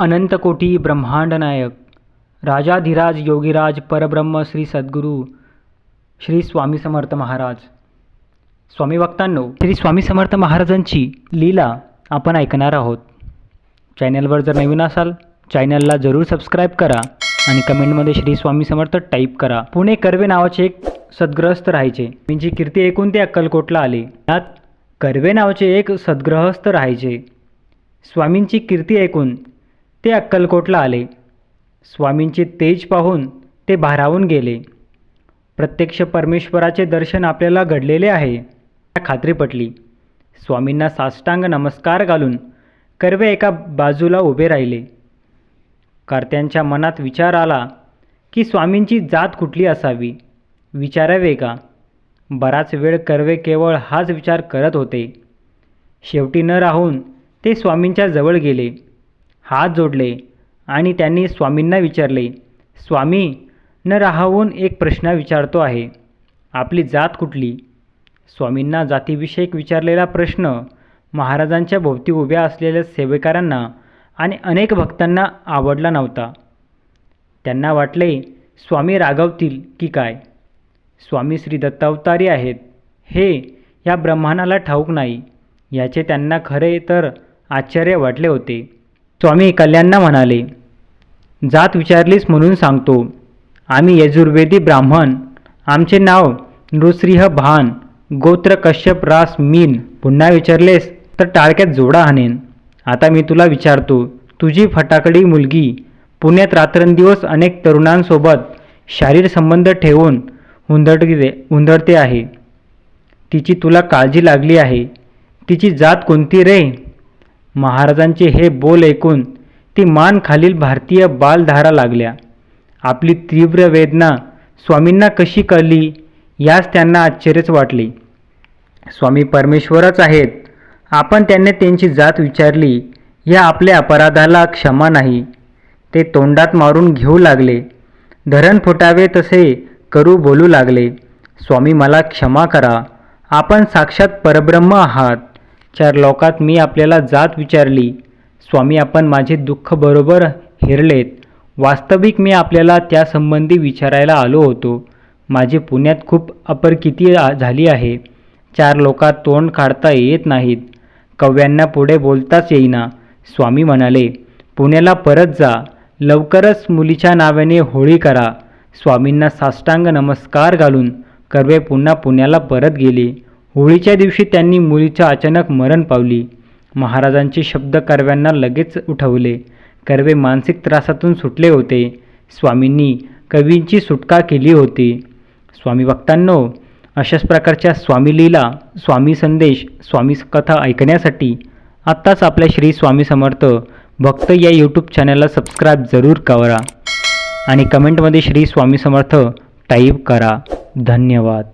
अनंतकोटी ब्रह्मांड नायक राजाधिराज योगीराज परब्रह्म श्री सद्गुरू श्री स्वामी समर्थ महाराज. स्वामी भक्तांनो श्री स्वामी समर्थ महाराजांची लीला आपण ऐकणार आहोत. चॅनलवर जर नवीन असाल चॅनलला जरूर सबस्क्राईब करा आणि कमेंटमध्ये श्री स्वामी समर्थ टाईप करा. पुणे कर्वे नावाचे एक सद्ग्रहस्थ राहायचे. त्यांची कीर्ती ऐकून ते अक्कलकोटला आले. त्यात कर्वे नावाचे एक सद्ग्रहस्थ राहायचे. स्वामींची कीर्ती ऐकून ते अक्कलकोटला आले. स्वामींचे तेज पाहून ते भारावून गेले. प्रत्यक्ष परमेश्वराचे दर्शन आपल्याला घडलेले आहे त्या खात्री पटली. स्वामींना साष्टांग नमस्कार घालून कर्वे एका बाजूला उभे राहिले. कार्त्यांच्या मनात विचार आला की स्वामींची जात कुठली असावी? विचारावे का? बराच वेळ कर्वे केवळ हाच विचार करत होते. शेवटी न राहून ते स्वामींच्या जवळ गेले. हात जोडले आणि त्यांनी स्वामींना विचारले स्वामी न राहून एक प्रश्न विचारतो आहे. आपली जात कुठली? स्वामींना जातीविषयक विचारलेला प्रश्न महाराजांच्या भोवती उभ्या असलेल्या सेवेकारांना आणि अनेक भक्तांना आवडला नव्हता. त्यांना वाटले स्वामी रागवतील की काय? स्वामी श्री दत्तावतारी आहेत. हे या ब्रह्मांडाला ठाऊक नाही. याचे त्यांना खरे तर आश्चर्य वाटले होते. स्वामी कल्याणना म्हणाले जात विचारलीस म्हणून सांगतो. आम्ही यजुर्वेदी ब्राह्मण. आमचे नाव नृसिंह भान. गोत्र कश्यप रास मीन. पुन्हा विचारलेस तर टाळक्यात जोडा आणेन आता मी तुला विचारतो. तुझी फटाकडी मुलगी पुण्यात रात्रंदिवस अनेक तरुणांसोबत शारीर संबंध ठेवून हुंदडते हुंदडते आहे. तिची तुला काळजी लागली आहे. तिची जात कोणती रे? महाराजांचे हे बोल ऐकून ती मान खालील भारतीय बालधारा लागल्या. आपली तीव्र वेदना स्वामींना कशी कळली यास त्यांना आश्चर्यच वाटले. स्वामी परमेश्वरच आहेत आपण त्यांनी त्यांची जात विचारली या आपल्या अपराधाला क्षमा नाही. ते तोंडात मारून घेऊ लागले. धरण फुटावे तसे करू बोलू लागले. स्वामी मला क्षमा करा आपण साक्षात परब्रह्म आहात. चार लोकात मी आपल्याला जात विचारली स्वामी आपण माझे दुःख बरोबर हेरलेत. वास्तविक मी आपल्याला त्यासंबंधी विचारायला आलो होतो. माझी पुण्यात खूप अपरकिती झाली आहे. चार लोकात तोंड काढता येत नाहीत. कव्यांना पुढे बोलताच येईना. स्वामी म्हणाले पुण्याला परत जा. लवकरच मुलीच्या नावाने होळी करा. स्वामींना साष्टांग नमस्कार घालून कर्वे पुन्हा पुण्याला परत गेले. होळीच्या दिवशी त्यांनी मुलीच्या अचानक मरण पावली. महाराजांचे शब्द कर्व्यांना लगेच उठवले. कर्वे मानसिक त्रासातून सुटले होते. स्वामींनी कवींची सुटका केली होती. स्वामी भक्तांनो अशाच प्रकारच्या स्वामी लीला स्वामी संदेश स्वामी कथा ऐकण्यासाठी आत्ताच आपल्या श्री स्वामी समर्थ भक्त या यूट्यूब चॅनलला सबस्क्राईब जरूर करा आणि कमेंटमध्ये श्री स्वामी समर्थ टाईप करा. धन्यवाद.